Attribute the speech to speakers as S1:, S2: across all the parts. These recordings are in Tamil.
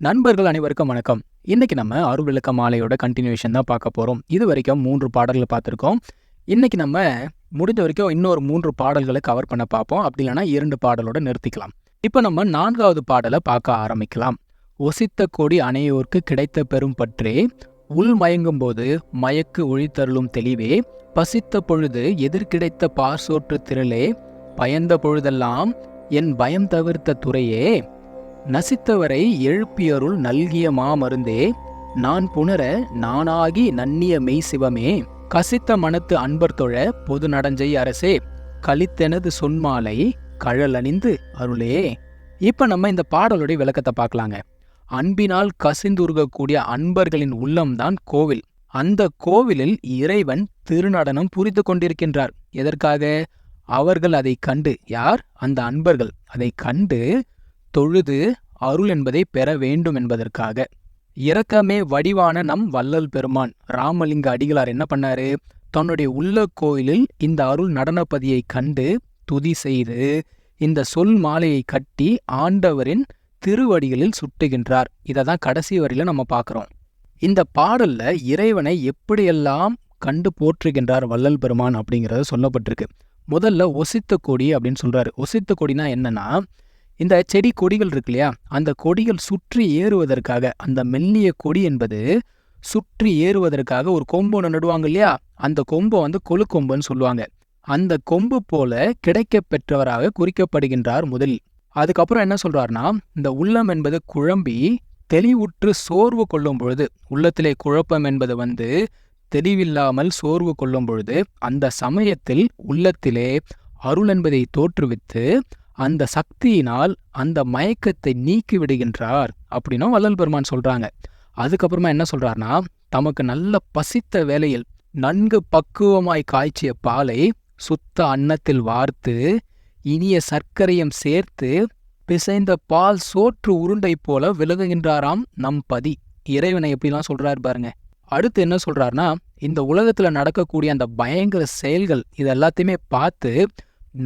S1: நண்பர்கள் அனைவருக்கும் வணக்கம். இன்னைக்கு நம்ம அருள்விளக்க மாலையோட கண்டினியூஷன் தான் பார்க்க போறோம். இது வரைக்கும் மூன்று பாடல்களை பார்த்துருக்கோம். இன்னைக்கு நம்ம முடிஞ்ச வரைக்கும் இன்னொரு மூன்று பாடல்களை கவர் பண்ண பார்ப்போம். அப்படி இல்லைன்னா இரண்டு பாடலோட நிறுத்திக்கலாம். இப்போ நம்ம நான்காவது பாடலை பார்க்க ஆரம்பிக்கலாம். ஒசித்த கொடி அணையோர்க்கு கிடைத்த பெரும் பற்றே உள் மயங்கும் போது மயக்கு ஒழித்தருளும் தெளிவே பசித்த பொழுது எதிர்கிடைத்த பாசோற்று திரளே பயந்த பொழுதெல்லாம் என் பயம் தவிர்த்த துறையே நசித்தவரை எழுப்பியருள் நல்கிய மாமருந்தே நான் புணர நானாகி நன்னிய மெய் சிவமே கசித்த மனத்து அன்பர் தொழ பொது நடஞ்சை அரசே கலித்தெனது சொன்மாலை கழல் அணிந்து அருளே. இப்ப நம்ம இந்த பாடலுடைய விளக்கத்தை பார்க்கலாங்க. அன்பினால் கசிந்துருகக்கூடிய அன்பர்களின் உள்ளம்தான் கோவில். அந்த கோவிலில் இறைவன் திருநடனம் புரிந்து கொண்டிருக்கின்றார். எதற்காக? அவர்கள் அதை கண்டு. யார்? அந்த அன்பர்கள். அதை கண்டு தொழுது அருள் என்பதை பெற வேண்டும் என்பதற்காக. இரக்கமே வடிவான நம் வள்ளல் பெருமான். ராமலிங்க அடிகளார் என்ன பண்ணாரு? தன்னுடைய உள்ள கோயிலில் இந்த அருள் நடனப்பதியை கண்டு துதி செய்து இந்த சொல் மாலையை கட்டி ஆண்டவரின் திருவடிகளில் சுட்டுகின்றார். இதை தான் கடைசி வரியில் நம்ம பார்க்குறோம். இந்த பாடல்ல இறைவனை எப்படியெல்லாம் கண்டு போற்றுகின்றார் வள்ளல் பெருமான் அப்படிங்கிறது சொல்லப்பட்டிருக்கு. முதல்ல ஒசித்த கொடி அப்படின்னு சொல்றாரு. ஒசித்த கொடினா என்னன்னா இந்த செடி கொடிகள் இருக்கு இல்லையா அந்த கொடிகள் சுற்றி ஏறுவதற்காக அந்த மெல்லிய கொடி என்பது சுற்றி ஏறுவதற்காக ஒரு கொம்பு ஒன்று நடுவாங்க இல்லையா? அந்த கொம்பை வந்து கொழுக்கொம்புன்னு சொல்லுவாங்க. அந்த கொம்பு போல கிடைக்க பெற்றவராக குறிக்கப்படுகின்றார் முதலில். அதுக்கப்புறம் என்ன சொல்றாருன்னா இந்த உள்ளம் என்பது குழம்பி தெளிவுற்று சோர்வு கொள்ளும் பொழுது உள்ளத்திலே குழப்பம் என்பது வந்து தெளிவில்லாமல் சோர்வு கொள்ளும் பொழுது அந்த சமயத்தில் உள்ளத்திலே அருள் என்பதை தோற்றுவித்து அந்த சக்தியினால் அந்த மயக்கத்தை நீக்கி விடுகின்றார் அப்படின்னும் வள்ளல் பெருமான் சொல்றாங்க. அதுக்கப்புறமா என்ன சொல்றாருன்னா தமக்கு நல்ல பசித்த வேளையில் நன்கு பக்குவமாய் காய்ச்சிய பாலை சுத்த அன்னத்தில் வார்த்து இனிய சர்க்கரையும் சேர்த்து பிசைந்த பால் சோற்று உருண்டை போல விலகுகின்றாராம் நம் பதி. இறைவனை எப்படிலாம் சொல்றாரு பாருங்க. அடுத்து என்ன சொல்றாருனா இந்த உலகத்துல நடக்கக்கூடிய அந்த பயங்கர செயல்கள் இது எல்லாத்தையுமே பார்த்து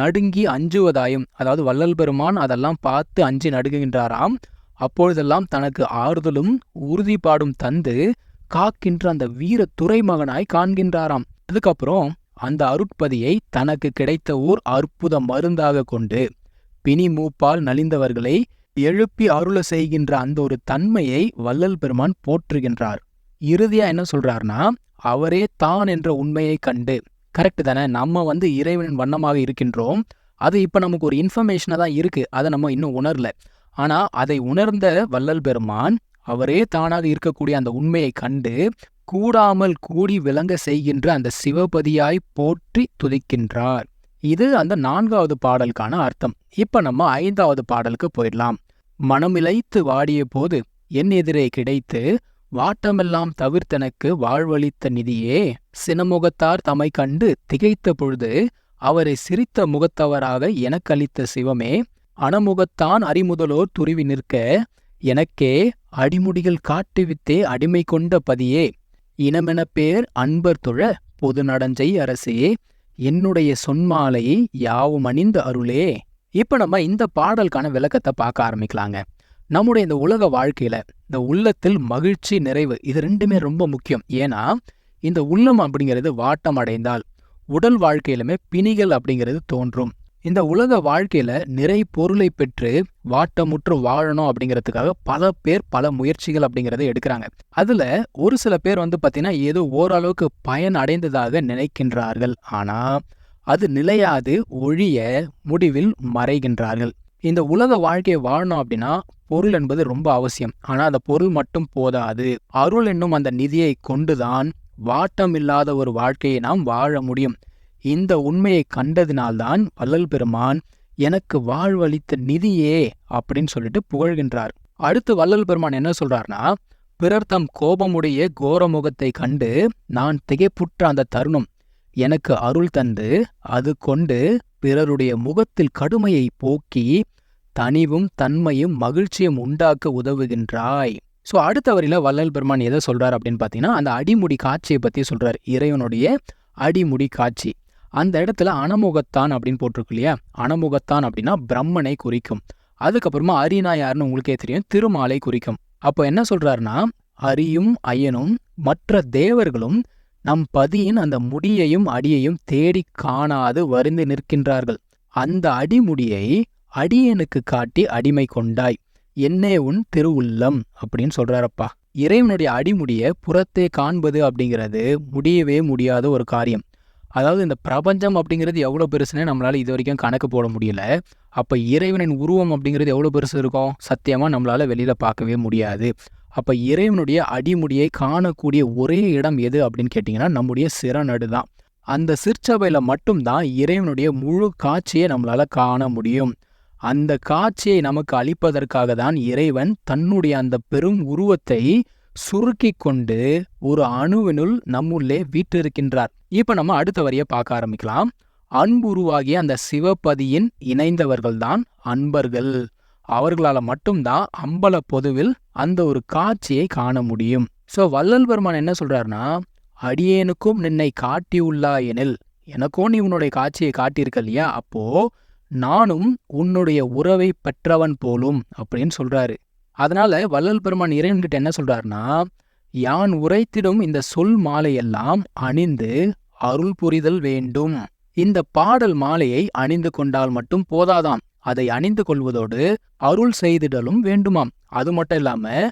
S1: நடுங்கி அஞ்சுவதாயும் அதாவது வள்ளல் பெருமான் அதெல்லாம் பார்த்து அஞ்சி நடுங்குகின்றாராம். அப்பொழுதெல்லாம் தனக்கு ஆறுதலும் உறுதிப்பாடும் தந்து காக்கின்ற அந்த வீர துறைமகனாய் காண்கின்றாராம். அதுக்கப்புறம் அந்த அருட்பதியை தனக்கு கிடைத்த ஓர் அற்புத மருந்தாக கொண்டு பிணி மூப்பால் நலிந்தவர்களை எழுப்பி அருள செய்கின்ற அந்த ஒரு தன்மையை வள்ளல் பெருமான் போற்றுகின்றார். இறுதியா என்ன சொல்றாருன்னா அவரே தான் என்ற உண்மையை கண்டு கரெக்டு தானே? நம்ம வந்து இறைவனின் வண்ணமாக இருக்கின்றோம். அது இப்போ நமக்கு ஒரு இன்ஃபர்மேஷனாக தான் இருக்கு. அதை நம்ம இன்னும் உணரல. ஆனா அதை உணர்ந்த வள்ளல் பெருமான் அவரே தானாக இருக்கக்கூடிய அந்த உண்மையை கண்டு கூடாமல் கூடி விளங்க செய்கின்ற அந்த சிவபதியாய் போற்றி துதிக்கின்றார். இது அந்த நான்காவது பாடலுக்கான அர்த்தம். இப்ப நம்ம ஐந்தாவது பாடலுக்கு போயிடலாம். மனமிழைத்து வாடிய போது என் எதிரே கிடைத்து வாட்டமெல்லாம் தவிர்த்தனக்கு வாழ்வளித்த நிதியே சினமுகத்தார் தமை கண்டு திகைத்த பொழுது அவரை சிரித்த முகத்தவராக எனக்களித்த சிவமே அணமுகத்தான் அறிமுதலோர் துருவி நிற்க எனக்கே அடிமுடிகள் காட்டுவித்தே அடிமை கொண்ட பதியே இனமென பேர் அன்பர் தொழ பொது நடஞ்சை அரசே என்னுடைய சொன்மாலை யாவும் அணிந்த அருளே. இப்ப நம்ம இந்த பாடலுக்கான விளக்கத்தை பார்க்க ஆரம்பிக்கலாங்க. நம்முடைய இந்த உலக வாழ்க்கையில இந்த உள்ளத்தில் மகிழ்ச்சி நிறைவு இது ரெண்டுமே ரொம்ப முக்கியம். ஏன்னா இந்த உள்ளம் அப்படிங்கிறது வாட்டம் அடைந்தால் உடல் வாழ்க்கையிலுமே பிணிகள் அப்படிங்கிறது தோன்றும். இந்த உலக வாழ்க்கையில நிறை பொருளை பெற்று வாட்டமுற்று வாழணும் அப்படிங்கிறதுக்காக பல பேர் பல முயற்சிகள் அப்படிங்கறத எடுக்கிறாங்க. அதுல ஒரு சில பேர் வந்து பாத்தீங்கன்னா ஏதோ ஓரளவுக்கு பயன் அடைந்ததாக நினைக்கின்றார்கள். ஆனா அது நிலையாது ஒழிய முடிவில் மறைகின்றார்கள். இந்த உலக வாழ்க்கையை வாழணும் அப்படின்னா பொருள் என்பது ரொம்ப அவசியம். ஆனா அந்த பொருள் மட்டும் போதாது. அருள் என்னும் அந்த நிதியை கொண்டுதான் வாட்டம் இல்லாத ஒரு வாழ்க்கையை நாம் வாழ முடியும். இந்த உண்மையை கண்டதினால்தான் வள்ளல் பெருமான் எனக்கு வாழ்வளித்த நிதியே அப்படின்னு சொல்லிட்டு புகழ்கின்றார். அடுத்து வள்ளல் பெருமான் என்ன சொல்றார்னா பிறர் தம் கோபமுடைய கோரமுகத்தை கண்டு நான் திகைப்புற்ற அந்த தருணம். எனக்கு அருள் தந்து அது கொண்டு பிறருடைய முகத்தில் கடுமையை போக்கி தனிவும் தன்மையும் மகிழ்ச்சியும் உண்டாக்க உதவுகின்றாய். ஸோ அடுத்த வரியில வள்ளல் பெருமான் எதை சொல்கிறார் அப்படின்னு பார்த்தீங்கன்னா அந்த அடிமுடி காட்சியை பத்தி சொல்கிறார் இறைவனுடைய அடிமுடி காட்சி. அந்த இடத்துல அனமுகத்தான் அப்படின்னு போட்டிருக்கு இல்லையா? அனமுகத்தான் அப்படின்னா பிரம்மனை குறிக்கும். அதுக்கப்புறமா அரினா யாருன்னு உங்களுக்கே தெரியும் திருமாலை குறிக்கும். அப்போ என்ன சொல்கிறாருன்னா அரியும் ஐயனும் மற்ற தேவர்களும் நம் பதியின் அந்த முடியையும் அடியையும் தேடி காணாது வருந்து நிற்கின்றார்கள். அந்த அடிமுடியை அடியனுக்கு காட்டி அடிமை கொண்டாய். என்னே உன் திருவுள்ளம் அப்படின்னு சொல்றாரப்பா. இறைவனுடைய அடிமுடியை புறத்தே காண்பது அப்படிங்கிறது முடியவே முடியாத ஒரு காரியம். அதாவது இந்த பிரபஞ்சம் அப்படிங்கிறது எவ்வளோ பெருசுன்னு நம்மளால இது வரைக்கும் கணக்கு போட முடியல. அப்போ இறைவனின் உருவம் அப்படிங்கிறது எவ்வளோ பெருசு இருக்கும்? சத்தியமாக நம்மளால வெளியில் பார்க்கவே முடியாது. அப்போ இறைவனுடைய அடிமுடியை காணக்கூடிய ஒரே இடம் எது அப்படின்னு கேட்டிங்கன்னா நம்முடைய சிறநடு தான் அந்த சிற்சபையில் மட்டும்தான் இறைவனுடைய முழு காட்சியை நம்மளால காண முடியும். அந்த காட்சியை நமக்கு அளிப்பதற்காக தான் இறைவன் தன்னுடைய அந்த பெரும் உருவத்தை சுருக்கி கொண்டு ஒரு அணுவினுள் நம்முள்ளே வீற்றிருக்கின்றார். இப்ப நம்ம அடுத்த வரியை பார்க்க ஆரம்பிக்கலாம். அன்புருவாகிய அந்த சிவபதியின் இணைந்தவர்கள்தான் அன்பர்கள். அவர்களால மட்டும்தான் அம்பல பொதுவில் அந்த ஒரு காட்சியை காண முடியும். சோ வள்ளல் பெருமான் என்ன சொல்றாருன்னா அடியேனுக்கும் நின்னை காட்டியுள்ளா எனில் எனக்கும் நீ உன்னுடைய காட்சியை காட்டியிருக்க இல்லையா? அப்போ நானும் உன்னுடைய உறவை பெற்றவன் போலும் அப்படின்னு சொல்றாரு. அதனால வள்ளல் பெருமான் இறைவன்கிட்ட என்ன சொல்றாருன்னா யான் உரைத்திடும் இந்த சொல் மாலையெல்லாம் அணிந்து அருள் புரிதல் வேண்டும். இந்த பாடல் மாலையை அணிந்து கொண்டால் மட்டும் போதாதாம். அதை அணிந்து கொள்வதோடு அருள் செய்திடலும் வேண்டுமாம். அது மட்டும் இல்லாம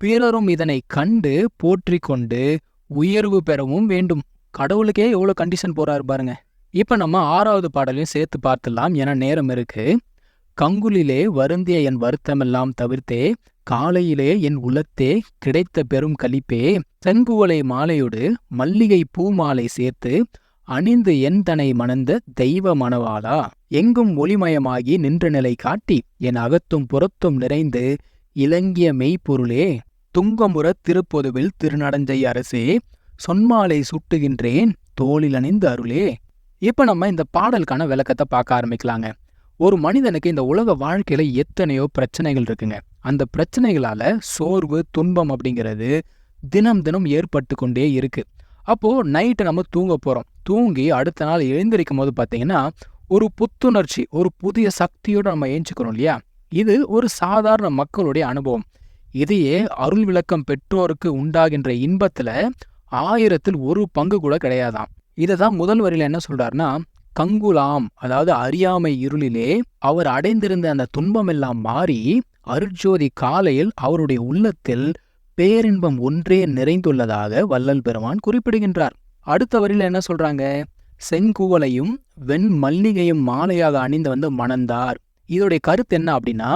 S1: பிறரும் இதனை கண்டு போற்றி கொண்டு உயர்வு பெறவும் வேண்டும். கடவுளுக்கே எவ்வளோ கண்டிஷன் போறாரு பாருங்க. இப்ப நம்ம ஆறாவது பாடலையும் சேர்த்து பார்த்துடலாம். என நேரம் இருக்கு. கங்குலிலே வருந்திய என் வருத்தமெல்லாம் தவிர்த்தே காலையிலே என் உலத்தே கிடைத்த பெரும் கலிப்பே செங்குவலை மாலையோடு மல்லிகை பூ மாலை சேர்த்து அணிந்து என் தனை மணந்த தெய்வ மணவாளா? எங்கும் ஒளிமயமாகி நின்ற நிலை காட்டி என் அகத்தும் புறத்தும் நிறைந்து இலங்கிய மெய்ப்பொருளே துங்கமுற திருப்பொதுவில் திருநடஞ்சை அரசே சொன்மாலை சுட்டுகின்றேன் தோளில் அணிந்து அருளே. இப்ப நம்ம இந்த பாடலுக்கான விளக்கத்தை பார்க்க ஆரம்பிக்கலாங்க. ஒரு மனிதனுக்கு இந்த உலக வாழ்க்கையில எத்தனையோ பிரச்சனைகள் இருக்குங்க. அந்த பிரச்சனைகளால சோர்வு துன்பம் அப்படிங்கிறது தினம் தினம் ஏற்பட்டு கொண்டே இருக்கு. அப்போ நைட்டு நம்ம தூங்க போறோம். தூங்கி அடுத்த நாள் எழுந்திருக்கும் போது பார்த்தீங்கன்னா ஒரு புத்துணர்ச்சி ஒரு புதிய சக்தியோட நம்ம ஏஞ்சிக்கிறோம் இல்லையா? இது ஒரு சாதாரண மக்களுடைய அனுபவம். இதையே அருள் விளக்கம் பெற்றோருக்கு உண்டாகின்ற இன்பத்துல ஆயிரத்தில் ஒரு பங்கு கூட கிடையாதாம். இதை தான் முதல் வரியில என்ன சொல்கிறாருன்னா கங்குலாம் அதாவது அறியாமை இருளிலே அவர் அடைந்திருந்த அந்த துன்பமெல்லாம் மாறி அருட்ஜோதி காலையில் அவருடைய உள்ளத்தில் பேரின்பம் ஒன்றே நிறைந்துள்ளதாக வள்ளல் பெருமான் குறிப்பிடுகின்றார். அடுத்த வரியில் என்ன சொல்றாங்க? செங்குவலையும் வெண் மல்லிகையும் மாலையாக அணிந்து வந்து மணந்தார். இதோடைய கருத்து என்ன அப்படின்னா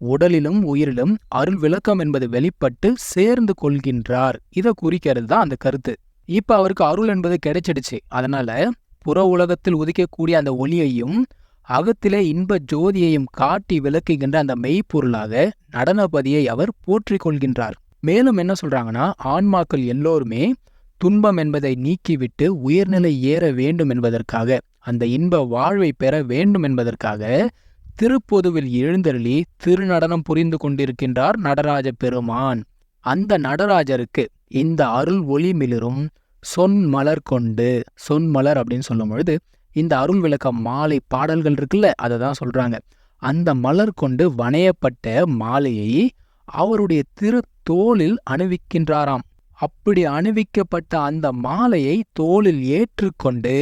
S1: உடலிலும் உயிரிலும் அருள் விளக்கம் என்பது வெளிப்பட்டு சேர்ந்து கொள்கின்றார். இதை குறிக்கிறது தான் அந்த கருத்து. இப்ப அவருக்கு அருள் என்பது கிடைச்சிடுச்சு. அதனால புற உலகத்தில் உதிக்கக்கூடிய அந்த ஒளியையும் அகத்திலே இன்ப ஜோதியையும் காட்டி விளக்குகின்ற அந்த மெய்ப்பொருளாக நடனபதியை அவர் போற்றிக் கொள்கின்றார். மேலும் என்ன சொல்றாங்கன்னா ஆன்மாக்கள் எல்லோருமே துன்பம் என்பதை நீக்கிவிட்டு உயர்நிலை ஏற வேண்டும் என்பதற்காக அந்த இன்ப வாழ்வை பெற வேண்டும் என்பதற்காக திருப்பொதுவில் எழுந்தருளி திருநடனம் புரிந்து கொண்டிருக்கின்றார் நடராஜ பெருமான். அந்த நடராஜருக்கு இந்த அருள் ஒளி மிளிரும் சொன்மலர் கொண்டு சொன்மலர் அப்படின்னு சொல்லும் பொழுது இந்த அருள் விளக்க மாலை பாடல்கள் இருக்குல்ல அதை தான் சொல்றாங்க. அந்த மலர் கொண்டு வணையப்பட்ட மாலையை அவருடைய திரு தோளில் அணிவிக்கின்றாராம். அப்படி அணிவிக்கப்பட்ட அந்த மாலையை தோளில் ஏற்றுக்கொண்டு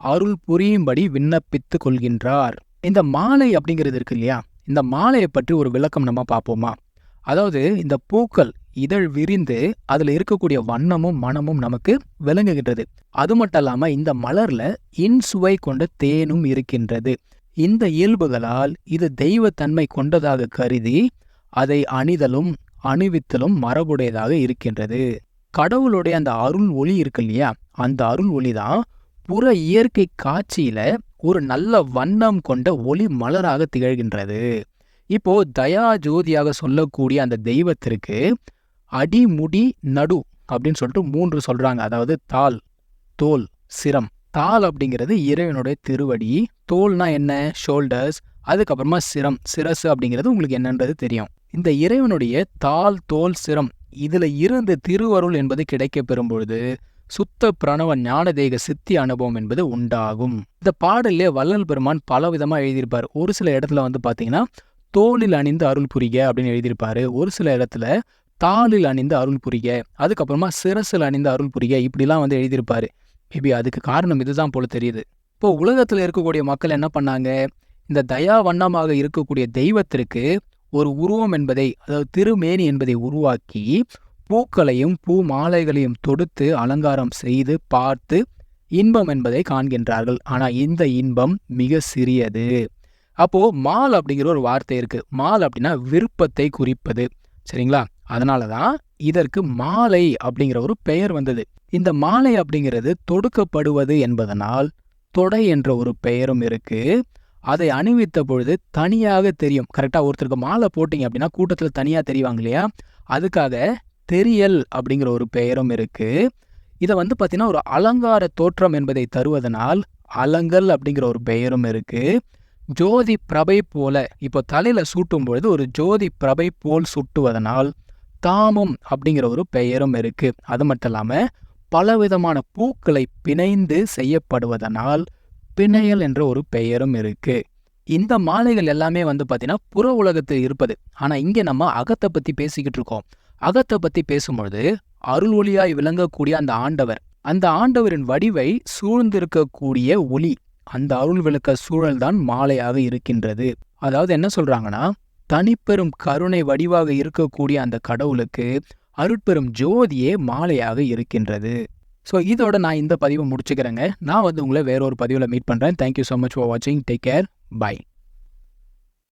S1: அருள் புரியும்படி விண்ணப்பித்துக் கொள்கின்றார். இந்த மாலை அப்படிங்கிறது இருக்கு இல்லையா? இந்த மாலையை பற்றி ஒரு விளக்கம் நம்ம பார்ப்போமா? அதாவது இந்த பூக்கள் இதழ் விரிந்து அதுல இருக்கக்கூடிய வண்ணமும் மனமும் நமக்கு விளங்குகின்றது. அது மட்டும் இல்லாமல் இந்த மலர்ல இன்சுவை கொண்ட தேனும் இருக்கின்றது. இந்த இயல்புகளால் இது தெய்வத்தன்மை கொண்டதாக கருதி அதை அணிதலும் அணிவித்தலும் மரபுடையதாக இருக்கின்றது. கடவுளுடைய அந்த அருள் ஒளி இருக்கு இல்லையா? அந்த அருள் ஒளி தான் புற இயற்கை காட்சியில ஒரு நல்ல வண்ணம் கொண்ட ஒளி மலராக திகழ்கின்றது. இப்போ தயா ஜோதியாக சொல்லக்கூடிய அந்த தெய்வத்திற்கு அடி முடி நடு அப்படின்னு சொல்லிட்டு மூன்று சொல்றாங்க. அதாவது தாள் தோல் சிரம். தாள் அப்படிங்கிறது இறைவனுடைய திருவடி. தோல்னா என்ன? ஷோல்டர்ஸ் அதுக்கப்புறமா சிரம் சிரசு அப்படிங்கிறது உங்களுக்கு என்னன்றது தெரியும். இந்த இறைவனுடைய தாள் தோல் சிரம் இதுல இருந்து திருவருள் என்பது கிடைக்க பெறும் பொழுது சுத்த பிரணவ ஞானதேக சித்தி அனுபவம் என்பது உண்டாகும். இந்த பாடல்லே வள்ளல் பெருமான் பல விதமாக எழுதியிருப்பார். ஒரு சில இடத்துல வந்து பாத்தீங்கன்னா தோளில் அணிந்து அருள் புரிக அப்படின்னு எழுதியிருப்பாரு. ஒரு சில இடத்துல தாளில் அணிந்து அருள் புரிய அதுக்கப்புறமா சிரசில் அணிந்து அருள் புரிய இப்படிலாம் வந்து எழுதியிருப்பார். மேபி அதுக்கு காரணம் இதுதான் போல தெரியுது. இப்போ உலகத்தில் இருக்கக்கூடிய மக்கள் என்ன பண்ணாங்க? இந்த தயா வண்ணமாக இருக்கக்கூடிய தெய்வத்திற்கு ஒரு உருவம் என்பதை அதாவது திருமேனி என்பதை உருவாக்கி பூக்களையும் பூ மாலைகளையும் தொடுத்து அலங்காரம் செய்து பார்த்து இன்பம் என்பதை காண்கின்றார்கள். ஆனால் இந்த இன்பம் மிக சிறியது. அப்போ மால் அப்படிங்கிற ஒரு வார்த்தை இருக்கு. மால் அப்படின்னா விருப்பத்தை குறிப்பது. சரிங்களா? அதனால தான் இதற்கு மாலை அப்படிங்கிற ஒரு பெயர் வந்தது. இந்த மாலை அப்படிங்கிறது தொடுக்கப்படுவது என்பதனால் தொடை என்ற ஒரு பெயரும் இருக்கு. அதை அணிவித்த பொழுது தனியாக தெரியும். கரெக்டாக ஒருத்தருக்கு மாலை போட்டிங்க அப்படின்னா கூட்டத்தில் தனியாக தெரிவாங்க இல்லையா? அதுக்காக தெரியல் அப்படிங்கிற ஒரு பெயரும் இருக்கு. இதை வந்து பார்த்தீங்கன்னா ஒரு அலங்கார தோற்றம் என்பதை தருவதனால் அலங்கல் அப்படிங்கிற ஒரு பெயரும் இருக்கு. ஜோதி பிரபை போல இப்போ தலையில சூட்டும் பொழுது ஒரு ஜோதி பிரபை போல் சுட்டுவதனால் தாமம் அப்படிங்கிற ஒரு பெயரும் இருக்கு. அது மட்டும் இல்லாம பலவிதமான பூக்களை பிணைந்து செய்யப்படுவதனால் பிணையல் என்ற ஒரு பெயரும் இருக்கு. இந்த மாலைகள் எல்லாமே வந்து பார்த்தீங்கன்னா புற உலகத்தில் இருப்பது. ஆனால் இங்கே நம்ம அகத்தை பற்றி பேசிக்கிட்டு இருக்கோம். அகத்தை பற்றி பேசும்பொழுது அருள் ஒளியாய் விளங்கக்கூடிய அந்த ஆண்டவர் அந்த ஆண்டவரின் வடிவை சூழ்ந்திருக்கக்கூடிய ஒளி அந்த அருள் விளக்க சூழல்தான் மாலையாக இருக்கின்றது. அதாவது என்ன சொல்றாங்கன்னா தனிப்பெரும் கருணை வடிவாக இருக்கக்கூடிய அந்த கடவுளுக்கு அருட்பெரும் ஜோதியே மாலையாக இருக்கின்றது. ஸோ இதோட நான் இந்த பதிவை முடிச்சுக்கிறேங்க. நான் வந்து உங்களை வேற ஒரு பதிவில் மீட் பண்ணுறேன் thank you so much for வாட்சிங் டேக் கேர் பை